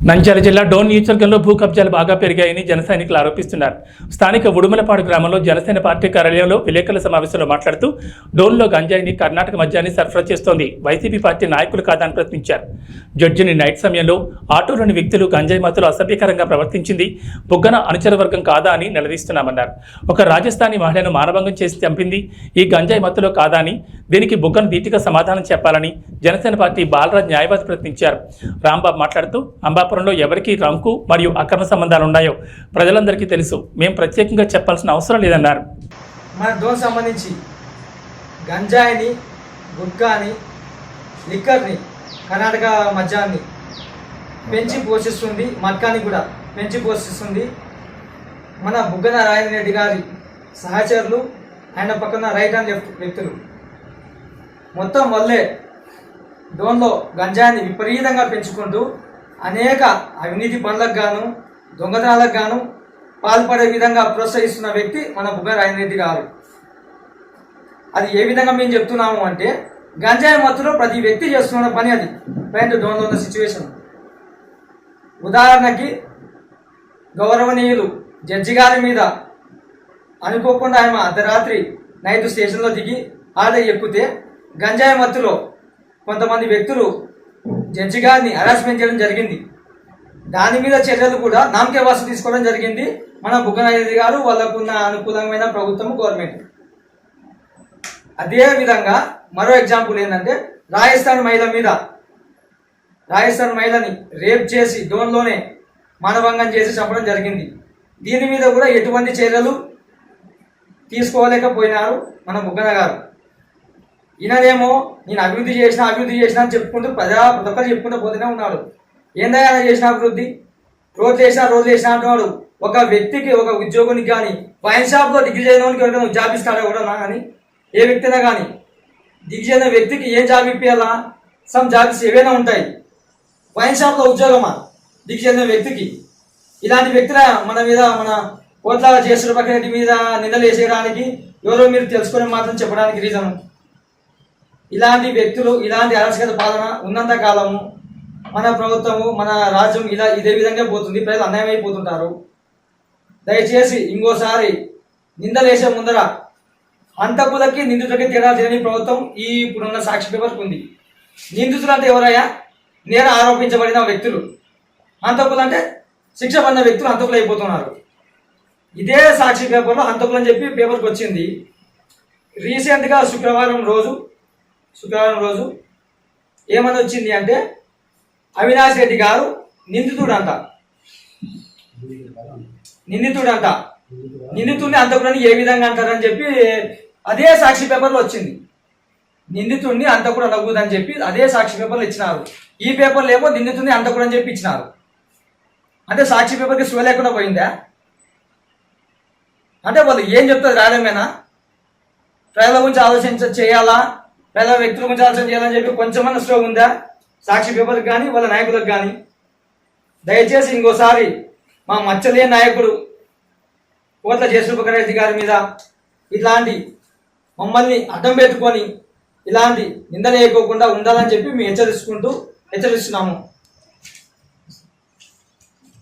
నంద్యాల జిల్లా డోన్ నియోజకవర్గంలో భూ కబ్జాలు బాగా పెరిగాయని జనసైనికులు ఆరోపిస్తున్నారు. స్థానిక ఉడుమలపాడు గ్రామంలో జనసేన పార్టీ కార్యాలయంలో విలేకరుల సమావేశంలో మాట్లాడుతూ డోన్లో గంజాయిని కర్ణాటక మద్యాన్ని సరఫరా చేస్తోంది. వైసీపీ పార్టీ నాయకులు కాదని ప్రశ్నించారు. జడ్జిని నైట్ సమయంలో ఆటోలోని వ్యక్తులు గంజాయి మత్తులో అసభ్యకరంగా ప్రవర్తించింది. బుగ్గన అనుచర వర్గం కాదా అని నిలదీస్తున్నామన్నారు. ఒక రాజస్థానీ మహిళను మానభంగం చేసి చంపింది ఈ గంజాయి మత్తులో కాదా అని దీనికి బుగ్గన ధీటుగా సమాధానం చెప్పాలని జనసేన పార్టీ బాలరాజ్ న్యాయవాది ప్రశ్నించారు. రాంబాబు మాట్లాడుతూ అంబాపురంలో ఎవరికి రంకు మరియు అక్రమ సంబంధాలు ఉన్నాయో ప్రజలందరికీ తెలుసు. మేం ప్రత్యేకంగా చెప్పాల్సిన అవసరం లేదన్నారు. మన దోన్ సంబంధించి గంజాయిని గుట్కాని లిక్కర్ని కర్ణాటక మద్యాన్ని పెంచి పోషిస్తుంది మట్కాని కూడా పెంచి పోషిస్తుంది. మన బుగ్గన రాయన్ రెడ్డి గారి సహచరులు ఆయన పక్కన రైట్ అండ్ లెఫ్ట్ వ్యక్తులు. మొత్తం వల్లే డోన్లో గంజాయిని విపరీతంగా పెంచుకుంటూ అనేక అవినీతి పనులకు గాను దొంగతనాలకు గాను పాల్పడే విధంగా ప్రోత్సహిస్తున్న వ్యక్తి మన బుగ్గన రాయన్ రెడ్డి గారు. అది ఏ విధంగా మేము చెప్తున్నాము అంటే గంజాయి మత్తులో ప్రతి వ్యక్తి చేస్తున్న పని అది. ప్రజెంట్ డోన్లో ఉన్న సిచ్యువేషన్ ఉదాహరణకి గౌరవనీయులు జడ్జి గారి మీద అనుకోకుండా ఆయన అర్ధరాత్రి నైట్ స్టేషన్లో దిగి ఆడే ఎక్కితే గంజాయి మత్తులో కొంతమంది వ్యక్తులు జడ్జి గారిని హరాస్మెంట్ చేయడం జరిగింది. దాని మీద చర్యలు కూడా నామకే వాసు తీసుకోవడం జరిగింది. మన బుగ్గనాయుడు గారు వాళ్ళకున్న అనుకూలమైన ప్రభుత్వం గవర్నమెంట్. అదే విధంగా మరో ఎగ్జాంపుల్ ఏంటంటే రాజస్థాన్ మహిళ మీద రాజస్థాన్ మహిళని రేప్ చేసి డోన్లోనే మానభంగం చేసి చంపడం జరిగింది. దీని మీద కూడా ఎటువంటి చర్యలు తీసుకోలేకపోయినారు మన బుగ్గన గారు. ఈయనదేమో నేను అభివృద్ధి చేసిన అభివృద్ధి చేసిన అని చెప్పుకుంటూ ప్రజా ప్రతి ఒక్కరు చెప్పుకుంటూ పోతూనే ఉన్నాడు ఏందయ్యా చేసిన అభివృద్ధి? రోజు చేసిన రోజు చేసిన అంటున్నాడు. ఒక వ్యక్తికి ఒక ఉద్యోగునికి కానీ వైన్ షాప్లో డిగ్రీ చేయడానికి ఎవరికైనా జాబ్ ఇస్తాడా కూడా కానీ ఏ వ్యక్తినా కానీ డిగ్రీ చేయని వ్యక్తికి ఏం జాబ్ ఇప్పించాలా సమ్ జాబ్స్ ఏవైనా ఉంటాయి. వైన్ షాప్లో ఉద్యోగమా? డిగ్రీ చేసిన వ్యక్తికి. ఇలాంటి వ్యక్తుల మన మీద మన కోట్ల చేసిన పక్కన మీద నిందలు వేసేయడానికి ఎవరో మీరు తెలుసుకొని మాత్రం చెప్పడానికి రీజన్ ఇలాంటి వ్యక్తులు ఇలాంటి అరాచకత పాలన ఉన్నంత కాలము మన ప్రభుత్వము మన రాజ్యం ఇలా ఇదే విధంగా పోతుంది ప్రజలు అన్యాయం అయిపోతుంటారు దయచేసి ఇంకోసారి నిందలేసే ముందర అంతకులకి నిందితులకి తేడా తెలియని ప్రభుత్వం ఈ ఇప్పుడున్న సాక్షి పేపర్కి ఉంది. నిందితులు అంటే ఎవరయ్యా? నేర ఆరోపించబడిన వ్యక్తులు. హంతకులు అంటే శిక్ష పడిన వ్యక్తులు హంతకులు అయిపోతున్నారు ఇదే సాక్షి పేపర్లో హంతకులు అని చెప్పి పేపర్కి వచ్చింది. రీసెంట్గా శుక్రవారం రోజు శుక్రవారం రోజు ఏమని వచ్చింది అంటే అవినాష్ రెడ్డి గారు నిందితుడంట. నిందితుడంట. నిందితుడిని అంతకుడని ఏ విధంగా అంటారని చెప్పి అదే సాక్షి పేపర్లో వచ్చింది. నిందితుడిని అంతకుడు అనకూడదని చెప్పి అదే సాక్షి పేపర్లు ఇచ్చినారు. ఈ పేపర్లు ఏమో నిందితుడిని అంతకుడు అని చెప్పి ఇచ్చినారు. అంటే సాక్షి పేపర్కి శివ లేకుండా పోయిందా? అంటే వాళ్ళు ఏం చెప్తారు రాయడమేనా? ప్రజల గురించి ఆలోచించ చేయాలా? ప్రజల వ్యక్తులు గురించి ఆలోచన చేయాలని చెప్పి కొంచెమన్నా స్ట్రోక్ ఉందా? సాక్షి పేపర్కి కానీ వాళ్ళ నాయకులకు కానీ. దయచేసి ఇంకోసారి మా మచ్చలే నాయకుడు కోట్ల జయసూపకరెడ్డి గారి మీద ఇట్లాంటి మమ్మల్ని అడ్డం పెట్టుకొని ఇలాంటి నిందలేయకోకుండా ఉండాలని చెప్పి మేము హెచ్చరిస్తుంటూ హెచ్చరిస్తున్నాము.